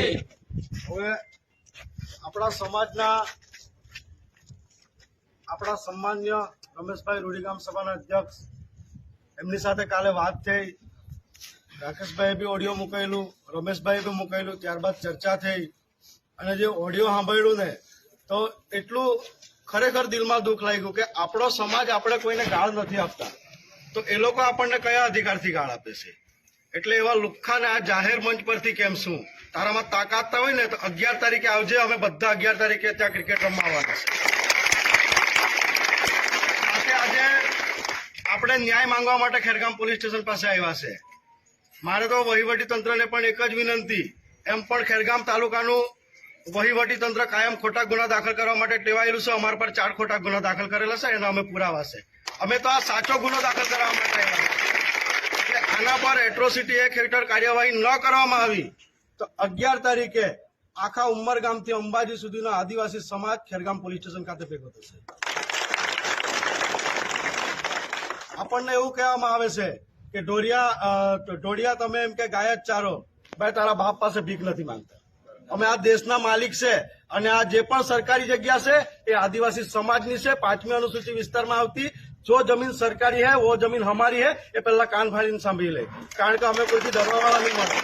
હવે આપણા સમાજના, આપણા સન્માન્ય રમેશભાઈ રૂડીગામ સભાના અધ્યક્ષ, એમની સાથે કાલે વાત થઈ. રાકેશભાઈએ બી ઓડિયો મુકાયેલું, રમેશભાઈએ બી મુકાયેલું, ત્યારબાદ ચર્ચા થઈ. અને જે ઓડિયો સાંભળ્યું ને, તો એટલું ખરેખર દિલમાં દુઃખ લાગ્યું કે આપણો સમાજ આપણે કોઈને ગાળ નથી આપતા. તો એ લોકો આપણને કયા અધિકારથી ગાળ આપે છે? એટલે એવા લુખ્ખાને આ જાહેર મંચ પરથી કેમ શું? તારામાં તાકાત હોય ને તો અગિયાર તારીખે આવજે, અમે બધા અગિયાર તારીખે ત્યાં ક્રિકેટ રમવા આવવાના છે. આજે આપણે ન્યાય માંગવા માટે ખેરગામ પોલીસ સ્ટેશન પાસે આવ્યા છે. મારે તો વહીવટી તંત્રને પણ એક જ વિનંતી, એમ પણ ખેરગામ તાલુકાનું વહીવટી તંત્ર કાયમ ખોટા ગુના દાખલ કરવા માટે ટેવાયેલું છે. અમારા પર ચાર ખોટા ગુના દાખલ કરેલા છે, એના અમે પુરાવા છે. અમે તો આ સાચો ગુનો દાખલ કરવા માટે આવ્યા. આના પર એટ્રોસિટી એક હેઠળ કાર્યવાહી ન કરવામાં આવી તો અગિયાર તારીખે આખા ઉમરગામથી અંબાજી સુધીનો આદિવાસી સમાજ ખેરગામ પોલીસ સ્ટેશન ખાતે ભેગો થશે. આપણને એવું કહેવામાં આવે છે કે ઢોરિયા ઢોરિયા તમે એમ કે ગાય જ ચારો, ભાઈ, તારા બાપ પાસે ભીખ નથી માંગતા. અમે આ દેશના માલિક છે અને આ જે પણ સરકારી જગ્યા છે એ આદિવાસી સમાજની છે, પાંચમી અનુસૂચિ વિસ્તારમાં આવતી. જો જમીન સરકારી હે, વો જમીન હમારી હે. એ પહેલા કાન ફાડીને સાંભળી લે. કારણ કે અમે કોઈથી ડરવા વાળા નહીં મળે